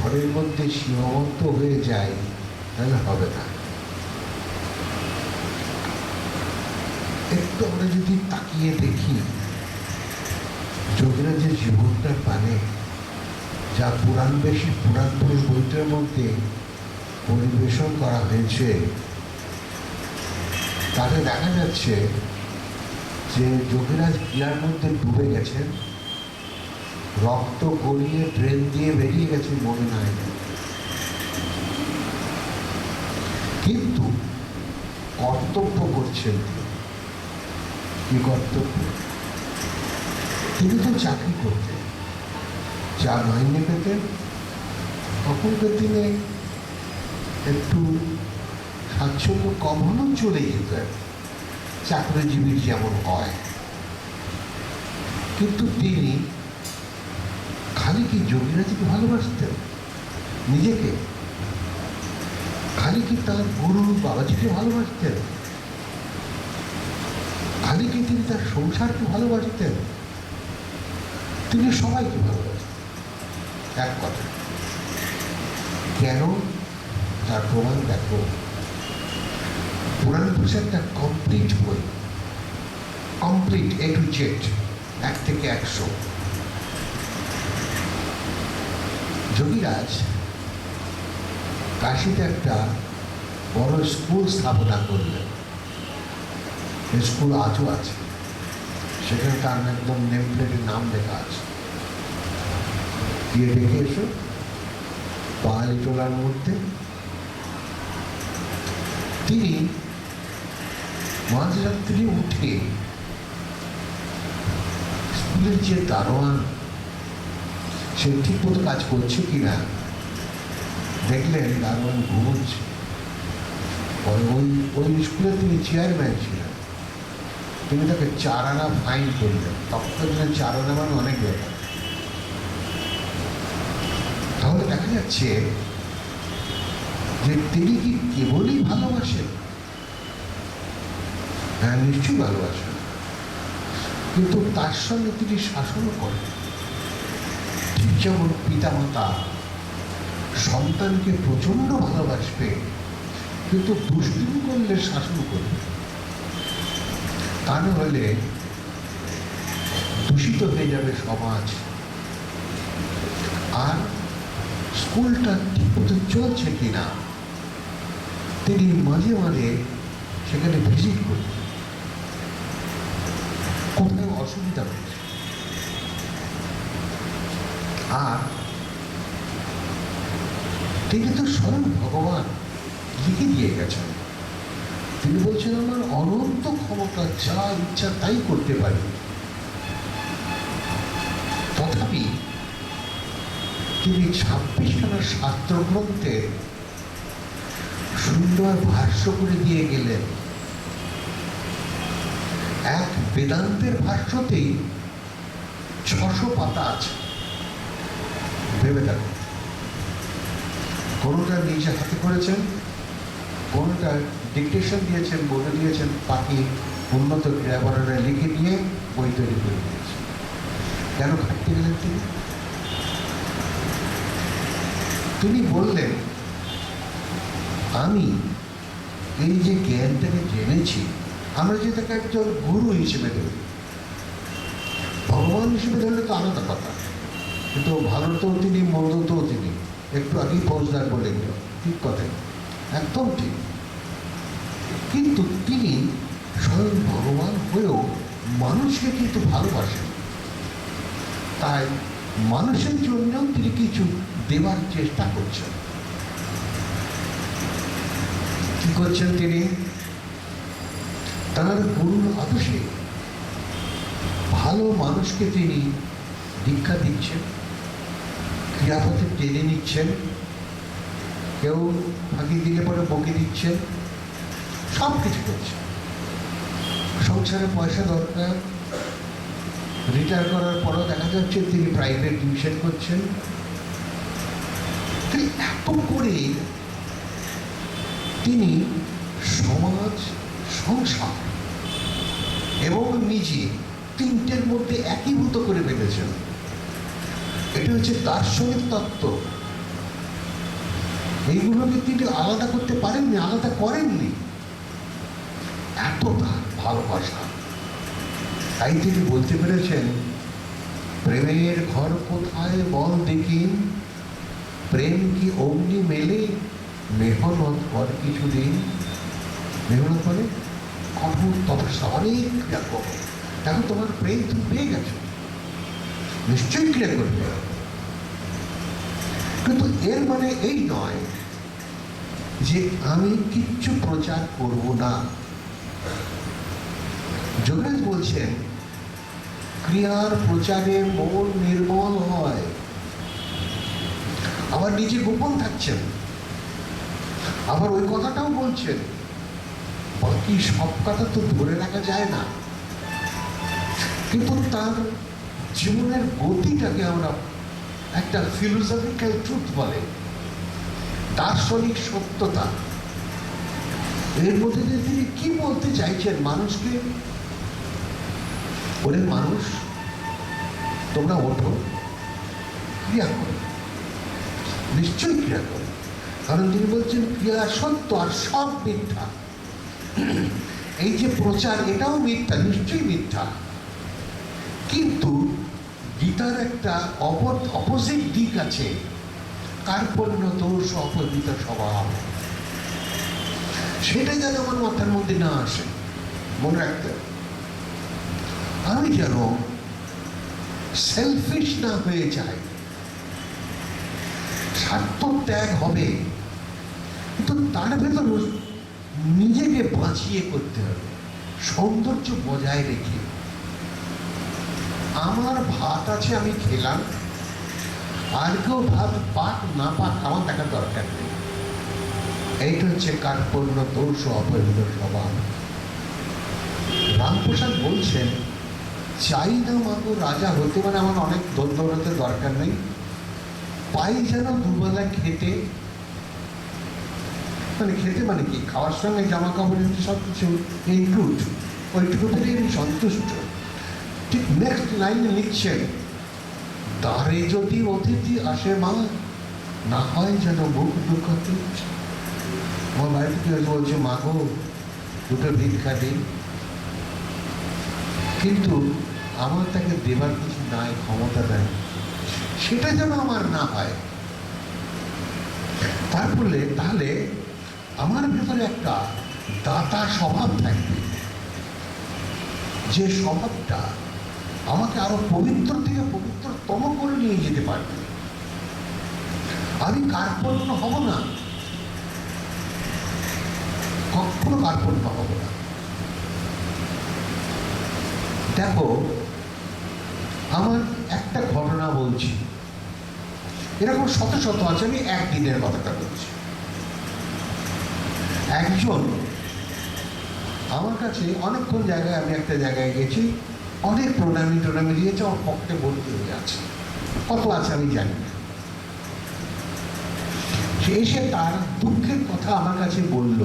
ঘরের মধ্যে সীমাবদ্ধ হয়ে যায়, তাহলে হবে না। একটু আমরা যদি তাকিয়ে দেখি যোগীরাজের জীবনটা পানে, যা পুরাণ বেশি পুরাণ পুরুষ বইটার মধ্যে পরিবেশন করা হয়েছে, তাতে দেখা যাচ্ছে যে যোগীরাজ ক্রিয়ার মধ্যে ডুবে গেছেন। রক্ত গড়িয়ে ট্রেন দিয়ে বেরিয়ে গেছে মনে নাই। কিন্তু কর্তব্য করছেন কি কর্তব্য? তিনি তো চাকরি করতেন। যা মাইনে পেতেন। তখনকার দিনে একটু স্বাচ্ছন্দ্য কম হলেও চলে যেতেন চাকরিজীবীর যেমন হয়। কিন্তু তিনি কি যোগীরাজকে ভালোবাসতেন নিজেকে? খালি কি তার গুরু বাবাজিকে ভালোবাসতেন খালি কি তিনি তার সংসারকে ভালোবাসতেন তিনি সবাইকে ভালোবাসতেন। এক কথা। কেন? তার প্রমাণ দেখো। পুরাণ পুরুষ একটা কমপ্লিট বই। কমপ্লিট এ টু জেড এক থেকে একশো। যোগীরাজ কাশিতে একটা বড় স্কুল স্থাপনা করলেন। স্কুল আজও আছে। সেখানে তার একদম নেম প্লেটের নাম লেখা আছে। গিয়ে দেখে এসো। বাঙালি টোলার মধ্যে। তিনি মাঝরাত্রি উঠে স্কুলের যে দারোয়ান সে ঠিক মতো কাজ করছে কিনা? দেখলেন দারোয়ান ঘুমোচ্ছে। ওই ওই স্কুলে তিনি চেয়ারম্যান ছিলেন। তিনি তাকে চার আনা ফাইন করলেন। তখনকার চার আনা মানে অনেক ব্যাপার। তাহলে দেখা যাচ্ছে যে তিনি কি কেবলই ভালোবাসেন? হ্যাঁ নিশ্চয়ই ভালোবাসেন। কিন্তু তার সঙ্গে তিনি শাসনও করেন। যেমন পিতামাতা। সন্তানকে প্রচণ্ড ভালোবাসবে, কিন্তু দুষ্টিমি করলে শাসন করবে। তা না হলে দূষিত হয়ে যাবে সমাজ। আর স্কুলটা ঠিক মতো চলছে কিনা, তিনি মাঝে মাঝে সেখানে ভিজিট করতেন কোথায় অসুবিধা হয়েছে। আর তিনি তো স্বয়ং ভগবান, লিখে দিয়ে গেছেন। তিনি বলছেন, আমার অনন্ত ক্ষমতা, যা ইচ্ছা, তাই করতে পারি। তথাপি তিনি ছাব্বিশখানা শাস্ত্র গ্রন্থে সুন্দর ভাষ্য করে দিয়ে গেলেন। এক বেদান্তের ভাষ্যতেই ছশো পাতা আছে। ভেবে দেখো কোনোটা নিজে হাতে করেছেন, কোনোটা ডিকটেশন দিয়েছেন, বলে দিয়েছেন, বাকি উন্নত ক্রীড়াবরণে লিখে নিয়ে বই তৈরি করে দিয়েছেন। কেন খাটতে গেলেন তিনি? তিনি বললেন, আমি এই যে জ্ঞানটাকে জেনেছি, আমরা যে তাকে একজন গুরু হিসেবে ধরি। ভগবান হিসেবে ধরলে তো আলাদা কথা। কিন্তু ভালোতেও তিনি মন্দতেও তিনি। একটু আগেই ফৌজদার বলে গেল ঠিক কথা। একদম ঠিক। কিন্তু তিনি স্বয়ং ভগবান হয়েও মানুষকে কিন্তু ভালোবাসেন। তাই মানুষের জন্যও তিনি কিছু দেওয়ার চেষ্টা করছেন। কি করছেন তিনি? তার গুরুর আদর্শে ভালো মানুষকে তিনি দীক্ষা দিচ্ছেন। ক্রিয়াপথে টেনে নিচ্ছেন, কেউ ফাঁকি দিলে পরে বকে দিচ্ছেন সব কিছু করছে সংসারে পয়সা দরকার রিটায়ার করার পরও দেখা যাচ্ছে তিনি প্রাইভেট টিউশন করছেন। তো এত করে তিনি সমাজ, সংসার এবং নিজে তিনটের মধ্যে একীভূত করে ফেলেছেন এটা হচ্ছে দার্শনিক তত্ত্ব। এইগুলোকে তিনি আলাদা করতে পারেননি, আলাদা করেননি। এত ভালোবাসা। তাই তিনি বলতে পেরেছেন, প্রেমের ঘর কোথায় বল দেখি? প্রেম কি অগ্নি মেলে? মেহনত কর কিছুদিন। মেহনত মানে কঠোর তপস্যা। অনেক ক্রিয়া করো দেখো তোমার প্রেম তুমি পেয়ে গেছো। নিশ্চয়ই ক্রিয়া করবে কিন্তু এর মানে এই নয় যে আমি কিচ্ছু প্রচার করব না। যোগেশ বলছেন, ক্রিয়ার প্রচারে মন নির্মল হয়। আবার নিজে গোপন থাকছেন। আবার ওই কথাটাও বলছেন, বাকি সব কথা তো ধরে রাখা যায় না। কিন্তু তার জীবনের গতিটাকে আমরা একটা ফিলোসফিক্যাল ট্রুথ বলে। দার্শনিক সত্যতা। এর মধ্যে দিয়ে তিনি কি বলতে চাইছেন মানুষকে? ওরে মানুষ, তোমরা ওঠো, ক্রিয়া করো। নিশ্চয়ই ক্রিয়া করো। কারণ তিনি বলছেন, ক্রিয়া সত্য আর সব মিথ্যা। এই যে প্রচার, এটাও মিথ্যা, নিশ্চয়ই মিথ্যা। কিন্তু গীতার একটা অপর অপোজিট দিক আছে। কার্পণ্য দোষ অপবিত স্বভাব। সেটা যেন আমার মাথার মধ্যে না আসে। মনে রাখতে আমি যেন সেলফিশ না হয়ে যাই। স্বার্থ ত্যাগ হবে। কিন্তু তার ভেতর নিজেকে বাঁচিয়ে করতে হবে। সৌন্দর্য বজায় রেখে। আমার ভাত আছে, আমি খেলাম। আর কেউ ভাত পাক, না পাক, আমার দেখার দরকার নেই। এইটা হচ্ছে কার্পণ্য দোষ ও অপরিত স্বভাব। রামপ্রসাদ বলছেন, চাই না মাগো, রাজা হতে মানে আমার অনেক দৌড়তে দরকার নেই। পাই যেন দুবেলা খেতে। মানে খেতে মানে কি? খাওয়ার সঙ্গে জামা কাপড় সব কিছু ইনক্লুড ওইটুকুতে আমি সন্তুষ্ট। ঠিক নেক্সট লাইনে লিখছেন, তারে যদি অতিথি আসে মা, না হয় যেন মুখ দুঃখতে আমার বাড়ি থেকে হয়তো বলছে, মা গো, দুটো ভিক্ষা দিন। কিন্তু আমার তাকে দেবার কিছু নাই, ক্ষমতা নাই। সেটা যেন আমার না হয়। তারপরে তাহলে আমার ভেতরে একটা দাতা স্বভাব থাকবে। যে স্বভাবটা আমাকে আরও পবিত্র থেকে পবিত্রতম করে নিয়ে যেতে পারবে। আমি কার্পণ্য হব না। কখনো কার্পণ্য হব না। দেখো, আমার একটা ঘটনা বলছি। এরকম শত শত আছে, আমি একদিনের কথাটা বলছি। একজন, আমার কাছে অনেকক্ষণ জায়গায়, আমি একটা জায়গায় গেছি। অনেক প্রণামী টোনামি দিয়েছে, আমার পক্ষে ভর্তি হয়ে আছে। কত আছে আমি জানি না। সে এসে তার দুঃখের কথা আমার কাছে বলল,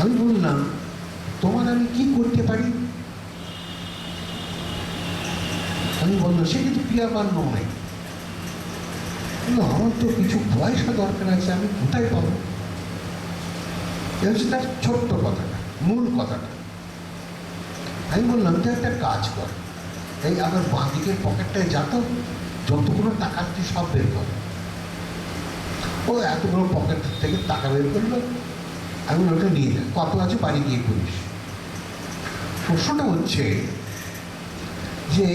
আমি বললাম, তোমার আমি কি করতে পারি? আমি বলল, সে কিন্তু ক্রিয়াবান নয়। আমার তো কিছু পয়সা দরকার আছে, আমি কোথায় পাবো? এ হচ্ছে তার ছোট্ট কথাটা, মূল কথাটা। আমি বললাম যে একটা কাজ কর। তাই আমার বাঁ দিকের পকেটটায় যাতো যতগুলো টাকা তুই সব বের কর। ও এতগুলো পকেট থেকে টাকা বের করল। আমি ওটা নিয়ে যা, কত আছে বাড়ি গিয়ে করিস। প্রশ্নটা হচ্ছে যে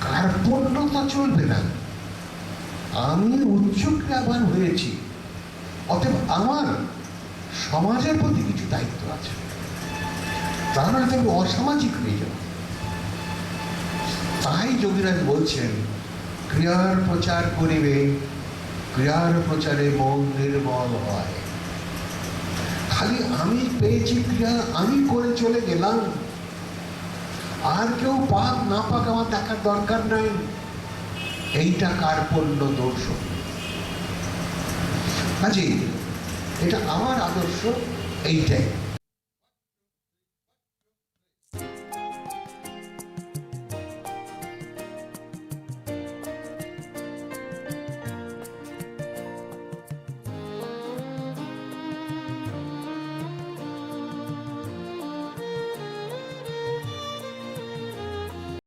কার্পণ্যতা চলবে না? আমি উচ্চ হয়েছি, অতএব আমার সমাজের প্রতি কিছু দায়িত্ব আছে। তা না হলে অসামাজিক হয়ে যাব তাই যোগীরাজ বলছেন, ক্রিয়ার প্রচার করিবে, ক্রিয়ার প্রচারে মন নির্মল হয়। খালি আমি পেয়েছি ক্রিয়া, আমি করে চলে গেলাম। আর কেউ পাক না পাক আমার দেখার দরকার নাই। এইটা কার্পণ্য দোষ কাজে এটা আমার আদর্শ, এইটাই।